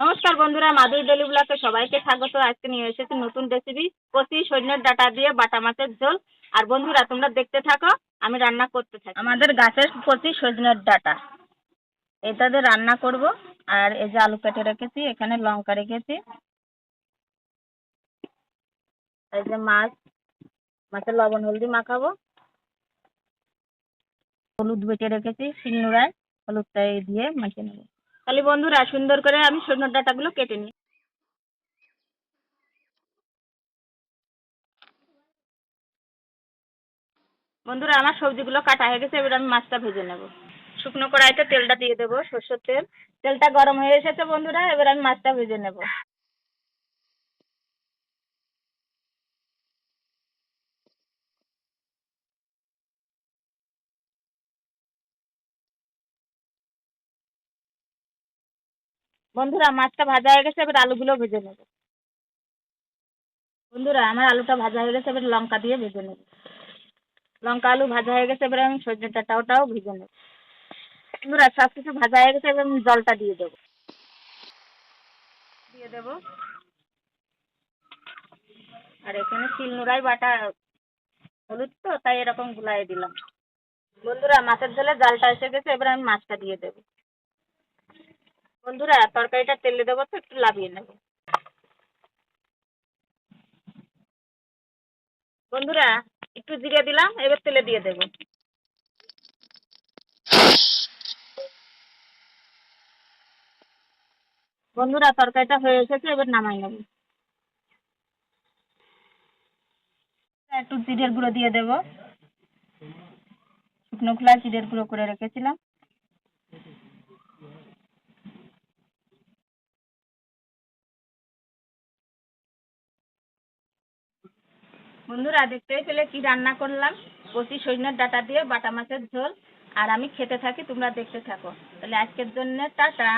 নমস্কার বন্ধুরা, মাদুর ডেলি ব্লকে সবাইকে স্বাগত। আজকে নিয়ে এসেছি নতুন রেসিপি কচি সৈন্যের ডাটা দিয়ে বাটা মাছের ঝোল। আর বন্ধুরা, তোমরা দেখতে থাকো, আমি রান্না করতে থাকি। আমাদের গাছের কচি সজনের ডাটা। এটাতে রান্না করব। আর এই যে আলু কেটে রেখেছি, এখানে লঙ্কা রেখেছি। এই যে মাছ, মাছের লবণ, হলদি মাখাবো। হলুদ বেটে রেখেছি, শিলনোড়ায়। হলুদটা দিয়ে মাখিয়ে নেব। তাহলে বন্ধুরা, সুন্দর করে আমি সজনের ডাটাগুলো কেটে নিই। বন্ধুরা, আমার সবজিগুলো কাটা হয়ে গেছে, এবার আমি মাছটা ভেজে নেব। শুকনো কড়াইতে তেলটা দিয়ে দেবো, সর্ষের তেল। তেলটা গরম হয়ে এসেছে বন্ধুরা, এবার আমি মাছটা ভেজে নেব। বন্ধুরা, মাছটা ভাজা হয়ে গেছে, এবার আলুগুলো ভেজে নেব। বন্ধুরা, আমার আলুটা ভাজা হয়ে গেছে, এবার লঙ্কা দিয়ে ভেজে নেব। লঙ্কা, আলু ভাজা হয়ে গেছে, এবার আমি সজনে ওটাও ভেজে নেব। বন্ধুরা সব কিছু ভাজা হয়ে গেছে, এবার আমি জলটা দিয়ে দেবো। দিয়ে দেবো। আর এখানে শিলনোড়ায় বাটা হলুদ তো, তাই এরকম গুলাই দিলাম। বন্ধুরা, মাছের ঝোলে জালটা এসে গেছে, এবার আমি মাছটা দিয়ে দেবো। বন্ধুরা, তরকারিটা তেলে দেবো তো, একটু লাভিয়ে নেব। বন্ধুরা, একটু জিরে দিলাম, এবার তেলে দিয়ে দেবো। বন্ধুরা, তরকারিটা হয়ে এসেছে, এবার নামাই নেব। একটু জিরের গুঁড়ো দিয়ে দেবো। শুকনো খোলা জিরের গুঁড়ো করে রেখেছিলাম। বন্ধুরা দেখতেই পেলে কি রান্না করলাম? কচি সৈন্যের ডাটা দিয়ে বাটা মাছের ঝোল। আর আমি খেতে থাকি, তোমরা দেখতে থাকো। তাহলে আজকের জন্য টাটা।